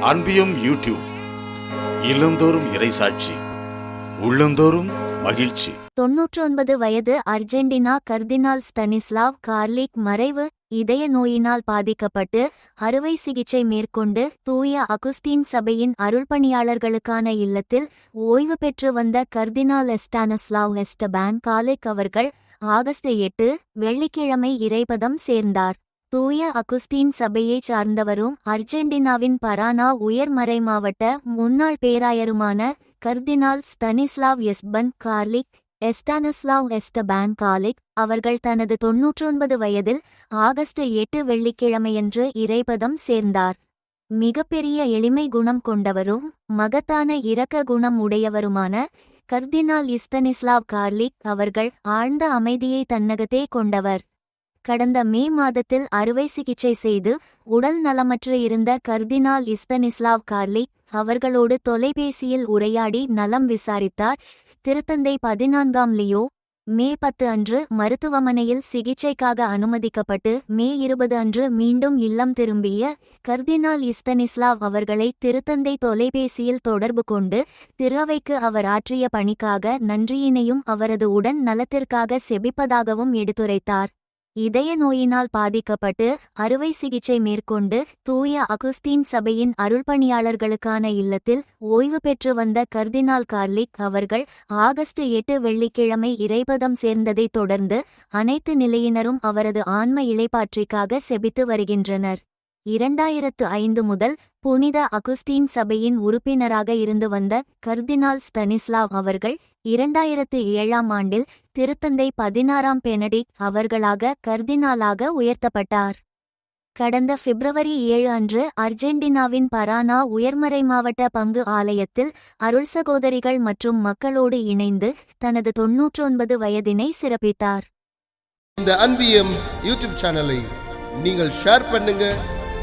அன்பியும் YouTube இல்லந்தோறும் இறைசாட்சி உள்ளந்தோறும் மகிழ்ச்சி. தொன்னூற்றொன்பது வயது அர்ஜென்டினா கர்தினால் ஸ்டனிஸ்லாவ் கார்லிக் மறைவு இதய நோயினால் பாதிக்கப்பட்டு அறுவை சிகிச்சை மேற்கொண்டு தூய அகுஸ்தீன் சபையின் அருள்பணியாளர்களுக்கான இல்லத்தில் ஓய்வு பெற்று வந்த கர்தினால் எஸ்டானஸ்லாவ் எஸ்டபான் காலிக் அவர்கள் ஆகஸ்ட் எட்டு வெள்ளிக்கிழமை இறைபதம் சேர்ந்தார். தூய அகுஸ்தீன் சபையைச் சார்ந்தவரும் அர்ஜென்டினாவின் பரானா உயர்மறை மாவட்ட முன்னாள் பேராயருமான கர்தினால் ஸ்டனிஸ்லாவ் எஸ்பன் கார்லிக் எஸ்டானஸ்லாவ் எஸ்டபான் காலிக் அவர்கள் தனது தொன்னூற்றொன்பது வயதில் ஆகஸ்ட் எட்டு வெள்ளிக்கிழமையன்று இறைபதம் சேர்ந்தார். மிகப்பெரிய எளிமை குணம் கொண்டவரும் மகத்தான இரக்க குணம் உடையவருமான கர்தினால் இஸ்டனிஸ்லாவ் கார்லிக் அவர்கள் ஆழ்ந்த அமைதியை தன்னகத்தே கொண்டவர். கடந்த மே மாதத்தில் அறுவை சிகிச்சை செய்து உடல் நலமற்று இருந்த கர்தினால் இஸ்தனிஸ்லாவ் கார்லிக் அவர்களோடு தொலைபேசியில் உரையாடி நலம் விசாரித்தார். திருத்தந்தை பதினான்காம் லியோ மே பத்து அன்று மருத்துவமனையில் சிகிச்சைக்காக அனுமதிக்கப்பட்டு மே இருபது அன்று மீண்டும் இல்லம் திரும்பிய கர்தினால் இஸ்தனிஸ்லாவ் அவர்களை திருத்தந்தை தொலைபேசியில் தொடர்பு கொண்டு திருவைக்கு அவர் ஆற்றிய பணிக்காக நன்றியினையும் அவரது உடன் நலத்திற்காக செபிப்பதாகவும் எடுத்துரைத்தார். இதய நோயினால் பாதிக்கப்பட்டு அறுவை சிகிச்சை மேற்கொண்டு தூய அகுஸ்தீன் சபையின் அருள்பணியாளர்களுக்கான இல்லத்தில் ஓய்வு பெற்று வந்த கர்தினால் கார்லிக் அவர்கள் ஆகஸ்ட் எட்டு வெள்ளிக்கிழமை இறைபதம் சேர்ந்ததைத் தொடர்ந்து அனைத்து நிலையினரும் அவரது ஆன்ம இளைப்பாற்றிக்காக செபித்து வருகின்றனர். இரண்டாயிரத்து ஐந்து முதல் புனித அகுஸ்தீன் சபையின் உறுப்பினராக இருந்து வந்த கர்தினால் ஸ்டனிஸ்லாவ் அவர்கள் இரண்டாயிரத்து ஏழாம் ஆண்டில் திருத்தந்தை பதினாறாம் பெனடிக் அவர்களாக கர்தினாலாக உயர்த்தப்பட்டார். கடந்த பிப்ரவரி ஏழு அன்று அர்ஜென்டினாவின் பரானா உயர்மறை மாவட்ட பங்கு ஆலயத்தில் அருள் சகோதரிகள் மற்றும் மக்களோடு இணைந்து தனது தொன்னூற்றொன்பது வயதினை சிறப்பித்தார். இந்த அன்பியம் யூடியூப் சேனலை நீங்கள் ஷேர் பண்ணுங்க